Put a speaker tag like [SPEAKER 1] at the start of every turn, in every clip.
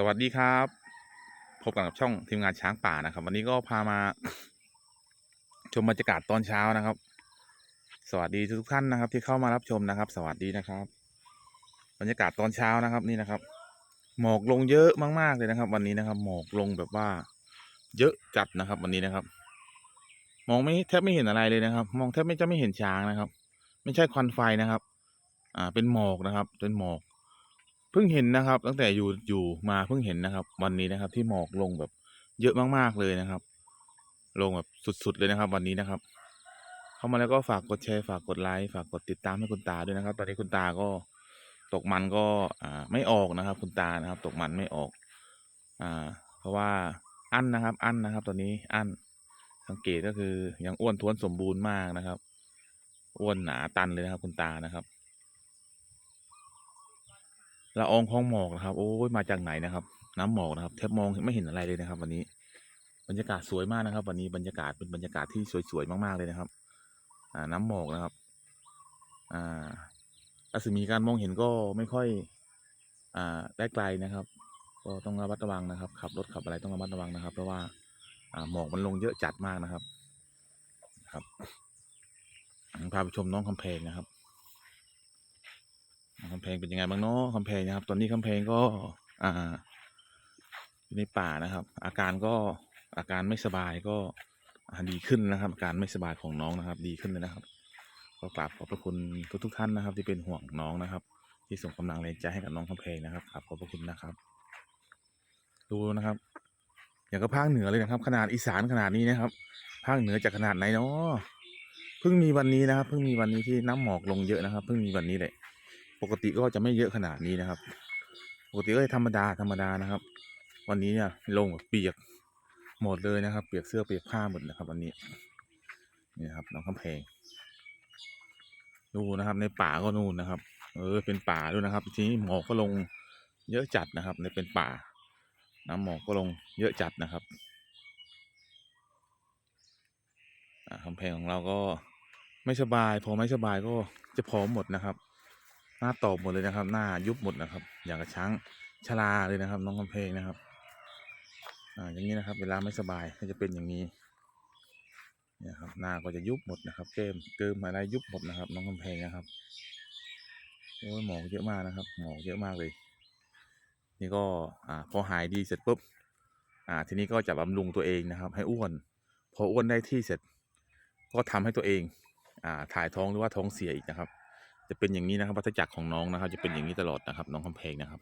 [SPEAKER 1] สวัสดีครับพบกันกับช่องทีมงานช้างป่านะครับ วันนี้ก็พามา ชมบรรยากาศตอนเช้านะครับ สวัสดีทุกท่านนะครับ ที่เข้ามารับชมนะครับ สวัสดีนะครับ บรรยากาศตอนเช้านะครับนี่นะครับ หมอกลงเยอะมากๆเลยนะครับ วันนี้นะครับ หมอกลงแบบว่า เยอะจัดนะครับ วันนี้นะครับ มองไม่แทบไม่เห็นอะไรเลยนะครับ มองแทบไม่จะไม่เห็นช้างนะครับ ไม่ใช่ควันไฟนะครับ อ่าเป็นหมอกนะครับ เป็นหมอก เพิ่งเห็นนะครับ ตั้งแต่อยู่อยู่มาเพิ่งเห็นนะครับ วันนี้นะครับ ที่หมอกลงแบบเยอะมากๆเลยนะครับ ลงแบบสุดๆเลยนะครับ วันนี้นะครับ เข้ามาแล้วก็ฝากกดแชร์ฝากกดไลค์ฝากกดติดตามให้คุณตาด้วยนะครับ ตอนนี้คุณตาก็ตกมันก็อ่าไม่ออกนะครับ คุณตานะครับ ตกมันไม่ออก อ่า เพราะว่าอั้นนะครับ อั้นนะครับ ตอนนี้อั้นสังเกตก็คือยังอ้วนท้วนสมบูรณ์มากนะครับ อ้วนหนาตันเลยนะครับ คุณตานะครับ ละอองคลองหมอกนะครับ โอ้ยมาจากไหนนะครับ น้ำหมอกนะครับ แทบมองไม่เห็นอะไรเลยนะครับ วันนี้บรรยากาศสวยมากนะครับ วันนี้บรรยากาศเป็นบรรยากาศที่สวยๆมากๆเลยนะครับ อ่า น้ำหมอกนะครับ อ่ารัศมีการมองเห็นก็ไม่ค่อย อ่าได้ไกลนะครับ ก็ต้องระมัดระวังนะครับ ขับรถขับอะไรต้องระมัดระวังนะครับ เพราะว่าอ่าหมอกมันลงเยอะจัดมากนะครับ ครับพาไปชมน้องคำแพงนะครับ คำแพงเป็นยังไงบ้างเนาะคำแพงนะครับ ตอนนี้คำแพงก็อ่าอยู่ในป่านะครับ อาการก็อาการไม่สบายก็ดีขึ้นนะครับ อาการไม่สบายของน้องนะครับ ดีขึ้นเลยนะครับ ก็กราบขอบพระคุณทุกทุกท่านนะครับ ที่เป็นห่วงน้องนะครับ ที่ส่งกำลังแรงใจให้กับน้องคำแพงนะครับกราบขอบพระคุณนะครับ ดูนะครับ อย่างก็ภาคเหนือเลยนะครับ ขนาดอีสานขนาดนี้นะครับ ภาคเหนือจะขนาดไหนเนาะเพิ่งมีวันนี้นะครับเพิ่งมีวันนี้ที่น้ำหมอกลงเยอะนะครับเพิ่งมีวันนี้แหละ ปกติก็จะไม่เยอะขนาดนี้นะครับ ปกติก็ธรรมดาธรรมดานะครับ วันนี้เนี่ยลงแบบเปียกหมดเลยนะครับ เปียกเสื้อเปียกผ้าหมดนะครับ วันนี้นี่ครับน้องคำแพงดูนะครับ ในป่าก็นู่นนะครับ เออ เป็นป่าด้วยนะครับ ทีนี้หมอกก็ลงเยอะจัดนะครับ ในเป็นป่า น้ำหมอกก็ลงเยอะจัดนะครับอ่าคำแพงของเราก็ไม่สบาย พอไม่สบายก็จะพร้อมหมดนะครับ หน้าตอบหมดเลยนะครับ หน้ายุบหมดนะครับ อย่างกับช้างชราเลยนะครับ น้องคำเพลงนะครับ อ่าอย่างนี้นะครับ เวลาไม่สบายก็จะเป็นอย่างนี้นี่ยครับหน้าก็จะยุบหมดนะครับ เกมเกิมอะไรยุบหมดนะครับ น้องคำเพลงนะครับโอ้ยหมอกเยอะมากนะครับ หมอกเยอะมากเลย นี่ก็อ่าพอหายดีเสร็จปุ๊บอ่าทีนี้ก็จะบำรุงตัวเองนะครับ ให้อ้วน พออ้วนได้ที่เสร็จ ก็ทำให้ตัวเองอ่าถ่ายท้องหรือว่าท้องเสียอีกนะครับ จะเป็นอย่างนี้นะครับวัฏจักรของน้องนะครับ จะเป็นอย่างนี้ตลอดนะครับ น้องคำเพลงนะครับ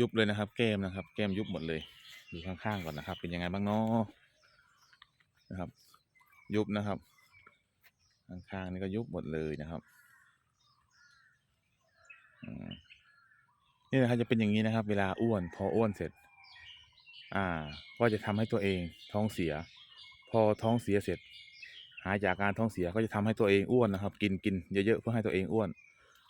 [SPEAKER 1] ยุบเลยนะครับ แก้มนะครับ แก้มยุบหมดเลยดูข้างๆก่อนนะครับ เป็นยังไงบ้างเนาะนะครับ ยุบนะครับ ข้างๆนี่ก็ยุบหมดเลยนะครับนี่นะครับจะเป็นอย่างนี้นะครับ เวลาอ้วน พออ้วนเสร็จ อ่า ก็จะทำให้ตัวเองท้องเสีย พอท้องเสียเสร็จ หายจากการท้องเสียก็จะทำให้ตัวเองอ้วนนะครับ กินกินเยอะๆเพื่อให้ตัวเองอ้วน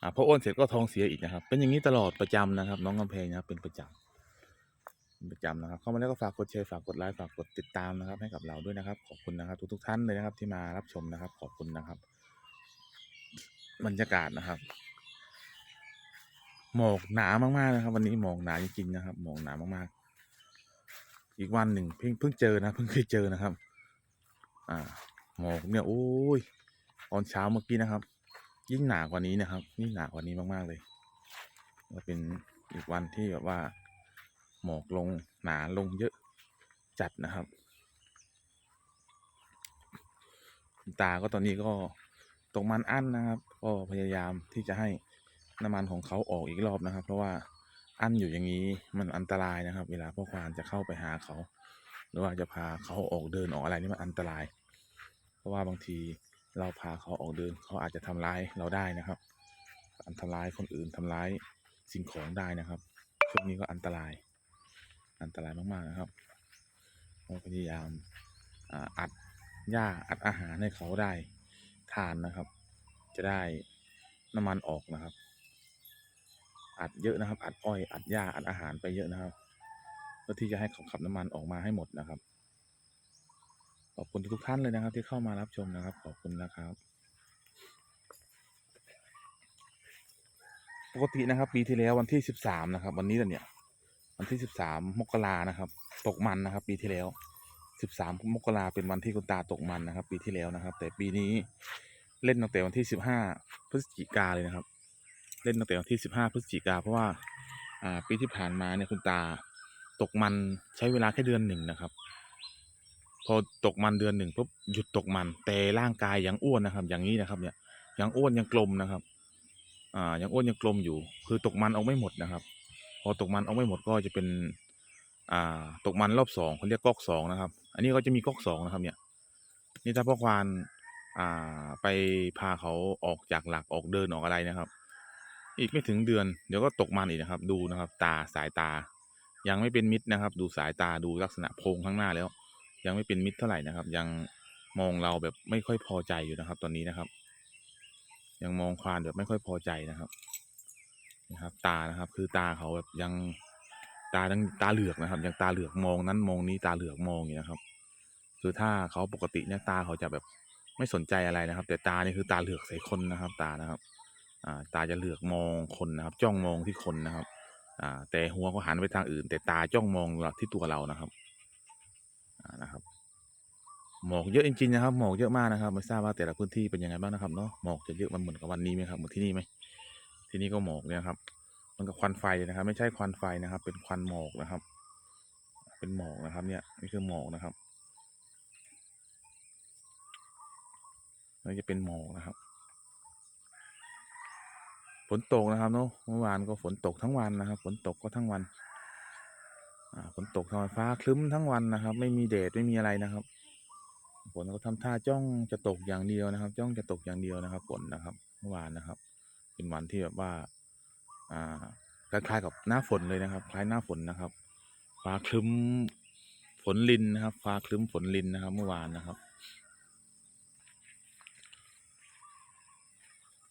[SPEAKER 1] อ่าพออ้วนเสร็จก็ท้องเสียอีกนะครับ เป็นอย่างนี้ตลอดประจำนะครับ น้องกำแพงนะครับเป็นประจำเป็นประจำนะครับเข้ามาแล้วก็ฝากกดแชร์ฝากกดไลค์ฝากกดติดตามนะครับ ให้กับเราด้วยนะครับ ขอบคุณนะครับ ทุกๆท่านเลยนะครับ ที่มารับชมนะครับ ขอบคุณนะครับ บรรยากาศนะครับ หมอกหนามากๆนะครับ วันนี้หมอกหนาจริงๆนะครับ หมอกหนามากๆ อีกวันหนึ่งเพิ่งเพิ่งเจอนะเพิ่งเคยเจอนะครับ อ่า หมอกเนี่ยโอ้ยตอนเช้าเมื่อกี้นะครับ ยิ่งหนากว่านี้นะครับยิ่งหนากว่านี้มากๆเลยก็เป็นอีกวันที่แบบว่า หมอกลงหนาลงเยอะจัดนะครับ ตาก็ตอนนี้ก็ตกมันอั้นนะครับ ก็พยายามที่จะให้น้ำมันของเขาออกอีกรอบนะครับ เพราะว่าอั้นอยู่อย่างนี้มันอันตรายนะครับ เวลาพ่อควานจะเข้าไปหาเขา หรือว่าจะพาเขาออกเดินออกอะไรนี่มันอันตราย เพราะว่าบางทีเราพาเขาออกเดินเขาอาจจะทำร้ายเราได้นะครับอันทำร้ายคนอื่นทำร้ายสิ่งของได้นะครับช่วงนี้ก็อันตราย อันตรายมากๆนะครับเราพยายามอัดหญ้าอัดอาหารให้เขาได้ทานนะครับ จะได้น้ำมันออกนะครับ อัดเยอะนะครับ อัดอ้อย อัดหญ้าอัดอาหารไปเยอะนะครับเพื่อที่จะให้เขาขับน้ำมันออกมาให้หมดนะครับ ขอบคุณทุกท่านเลยนะครับ ที่เข้ามารับชมนะครับ ขอบคุณนะครับ ปกตินะครับ ปีที่แล้ววันที่สิบสามนะครับ วันนี้เนี่ย วันที่สิบสามมกรานะครับ ตกมันนะครับ ปีที่แล้วสิบสามมกราเป็นวันที่คุณตาตกมันนะครับ ปีที่แล้วนะครับ แต่ปีนี้เล่นตั้งแต่วันที่สิบห้าพฤศจิกาเลยนะครับ เล่นตั้งแต่วันที่สิบห้าพฤศจิกาเพราะว่าอ่าปีที่ผ่านมาเนี่ยคุณตาตกมันใช้เวลาแค่เดือนหนึ่งนะครับ พอตกมันเดือนหนึ่งปุ๊บหยุดตกมัน แต่ร่างกายยังอ้วนนะครับ อย่างนี้นะครับ เนี่ยยังอ้วนยังกลมนะครับ อ่ายังอ้วนยังกลมอยู่ คือตกมันเอาไม่หมดนะครับ พอตกมันเอาไม่หมดก็จะเป็น อ่า ตกมันรอบสองเขาเรียกกอกสองนะครับ อันนี้ก็จะมีกอกสองนะครับ เนี่ย นี่ถ้าพ่อควานอ่า ไปพาเขาออกจากหลักออกเดินออกอะไรนะครับ อีกไม่ถึงเดือนเดี๋ยวก็ตกมันอีกนะครับ ดูนะครับ ตาสายตา ยังไม่เป็นมิตรนะครับ ดูสายตาดูลักษณะโพงข้างหน้าแล้ว ยังไม่เป็นมิตรเท่าไหร่นะครับ ยังมองเราแบบไม่ค่อยพอใจอยู่นะครับ ตอนนี้นะครับ ยังมองควานแบบไม่ค่อยพอใจนะครับนะครับ ตานะครับ คือตาเขาแบบยังตาดังตาเหลือกนะครับ ยังตาเหลือกมองนั้นมองนี้ตาเหลือกมองอยู่นะครับ คือถ้าเขาปกติเนี่ยตาเขาจะแบบไม่สนใจอะไรนะครับ แต่ตานี่คือตาเหลือกใส่คนนะครับ ตานะครับ อ่า ตาจะเหลือกมองคนนะครับ จ้องมองที่คนนะครับ อ่า แต่หัวเขาหันไปทางอื่น แต่ตาจ้องมองที่ตัวเรานะครับ หมอกเยอะจริงๆนะครับหมอกเยอะมากนะครับไม่ทราบว่าแต่ละพื้นที่เป็นยังไงบ้างนะครับเนาะหมอกจะเยอะมันเหมือนกับวันนี้ไหมครับเหมือนที่นี่ไหมที่นี่ก็หมอกเนี่ยครับ มันกับควันไฟนะครับ ไม่ใช่ควันไฟนะครับ เป็นควันหมอกนะครับ เป็นหมอกนะครับ เนี่ยนี่คือหมอกนะครับนี่จะเป็นหมอกนะครับ ฝนตกนะครับเนาะเมื่อวานก็ฝนตกทั้งวันนะครับ ฝนตกก็ทั้งวันฝนตกทั้งวันฟ้าคลึ้มทั้งวันนะครับ ไม่มีแดดไม่มีอะไรนะครับ ฝนก็ทำท่าจ้องจะตกอย่างเดียวนะครับ จ้องจะตกอย่างเดียวนะครับ ฝนนะครับเมื่อวานนะครับ เป็นวันที่แบบว่า อ่าคล้ายๆกับหน้าฝนเลยนะครับ คล้ายหน้าฝนนะครับฟ้าคลึ้มฝนลินนะครับฟ้าคลึ้มฝนลินนะครับ เมื่อวานนะครับ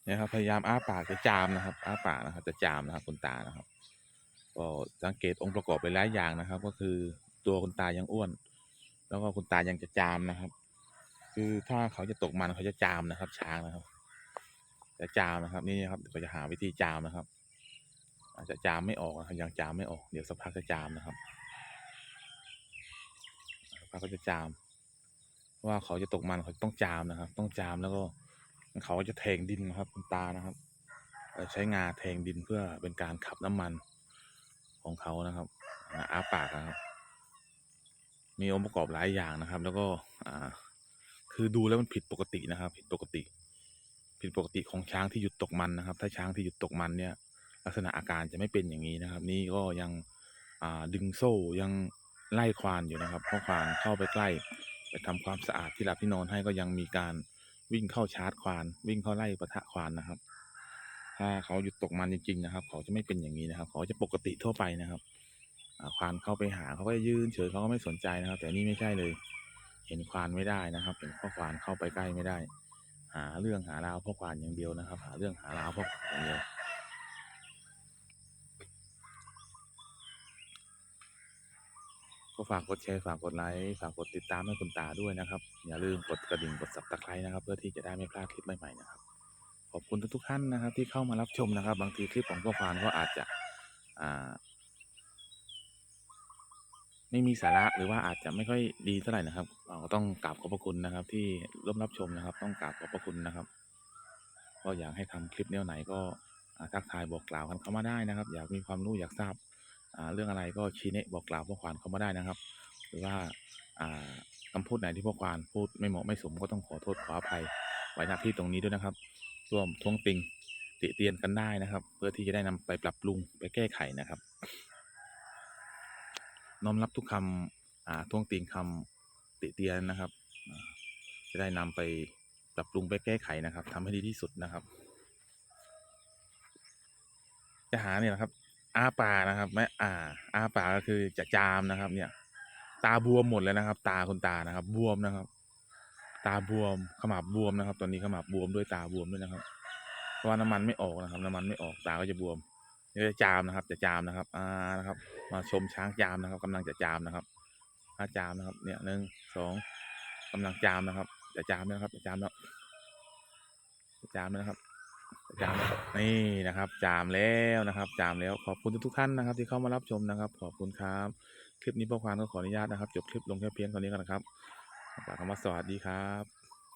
[SPEAKER 1] นี่ครับ พยายามอ้าปากจะจามนะครับอ้าปากนะครับ จะจามนะครับคุณตานะครับ ก็สังเกตองค์ประกอบไปหลายอย่างนะครับ ก็คือตัวคุณตายังอ้วน แล้วก็คุณตายังจะจามนะครับ คือถ้าเขาจะตกมันเขาจะจามนะครับ ช้างนะครับ จะจามนะครับ นี่นะครับเขาจะหาวิธีจามนะครับ อาจจะจามไม่ออกนะครับยังจามไม่ออกเดี๋ยวสักพักจะจามนะครับสักพักก็จะจาม ว่าเขาจะตกมันเขาต้องจามนะครับ ต้องจามแล้วก็เขาจะแทงดินนะครับคุณตานะครับใช้งาแทงดินเพื่อเป็นการขับน้ำมันของเขานะครับอ่าอ้าปากนะครับ มีองค์ประกอบหลายอย่างนะครับ แล้วก็อ่า คือดูแล้วมันผิดปกตินะครับ ผิดปกติ ผิดปกติของช้างที่หยุดตกมันนะครับ ถ้าช้างที่หยุดตกมันเนี่ย ลักษณะอาการจะไม่เป็นอย่างนี้นะครับ นี่ก็ยังดึงโซ่ยังไล่ควานอยู่นะครับเพราะควานเข้าไปใกล้ ไปทำความสะอาดที่หลับที่นอนให้ก็ยังมีการวิ่งเข้าชาร์จควาน วิ่งเข้าไล่ปะทะควานนะครับ ถ้าเขาหยุดตกมันจริงๆนะครับ เขาจะไม่เป็นอย่างนี้นะครับ เขาจะปกติทั่วไปนะครับควานเข้าไปหาเขาก็ยืนเฉยเขาก็ไม่สนใจนะครับ แต่นี่ไม่ใช่เลย เห็นควานไม่ได้นะครับ เห็นข้อควานเข้าไปใกล้ไม่ได้ หาเรื่องหาราวพ่อควานอย่างเดียวนะครับ หาเรื่องหาราวพ่อควานอย่างเดียวก็ฝากกดแชร์ฝากกดไลค์ฝากกดติดตามให้คุณตาด้วยนะครับ อย่าลืมกดกระดิ่งกด subscribe นะครับ เพื่อที่จะได้ไม่พลาดคลิปใหม่ๆนะครับ ขอบคุณทุกๆท่านนะครับ ที่เข้ามารับชมนะครับ บางทีคลิปของพ่อควานก็อาจจะอ่า ไม่มีสาระหรือว่าอาจจะไม่ค่อยดีเท่าไหร่นะครับเราก็ต้องกราบขอบพระคุณนะครับ ที่ร่วมรับชมนะครับ ต้องกราบขอบพระคุณนะครับ ก็อยากให้ทำคลิปแนวไหนก็ทักทายบอกกล่าวกันเข้ามาได้นะครับ อยากมีความรู้อยากทราบเรื่องอะไรก็ชี้แนะบอกกล่าวพ่อควานเข้ามาได้นะครับ หรือว่าอ่าคำพูดไหนที่พ่อควานพูดไม่เหมาะไม่สมก็ต้องขอโทษขออภัยไว้ณที่ตรงนี้ด้วยนะครับ ร่วมท้วงติงติเตียนกันได้นะครับ เพื่อที่จะได้นำไปปรับปรุงไปแก้ไขนะครับ น้อมรับทุกคำอ่วงติงคำติเตียนนะครับ จะได้นำไปปรับปรุงไปแก้ไขนะครับทำให้ดีที่สุดนะครับ จะหาเนี่ยนะครับ อาปานะครับไม่อาอาปาก็คือจะจามนะครับ เนี่ย ตาบวมหมดเลยนะครับ ตาคุณตานะครับ บวมนะครับ ตาบวมขมับบวมนะครับ ตอนนี้ขมับบวมด้วยตาบวมด้วยนะครับ เพราะว่าน้ำมันไม่ออกนะครับ น้ำมันไม่ออกตาก็จะบวม นี่จะจามนะครับ จะจามนะครับ อ่านะครับ มาชมช้างจามนะครับกำลังจะจามนะครับถ้าจามนะครับ เนี่ยหนึ่งสองกำลังจามนะครับ จะจามนะครับ จะจามแล้วจะจามนะครับจะจามนี่นะครับ จามแล้วนะครับ จามแล้วขอบคุณทุกท่านนะครับ ที่เข้ามารับชมนะครับ ขอบคุณครับคลิปนี้พ่อควานก็ขออนุญาตนะครับ จบคลิปลงแค่เพียงเท่านี้ก่อนนะครับฝากคำว่าสวัสดีครับ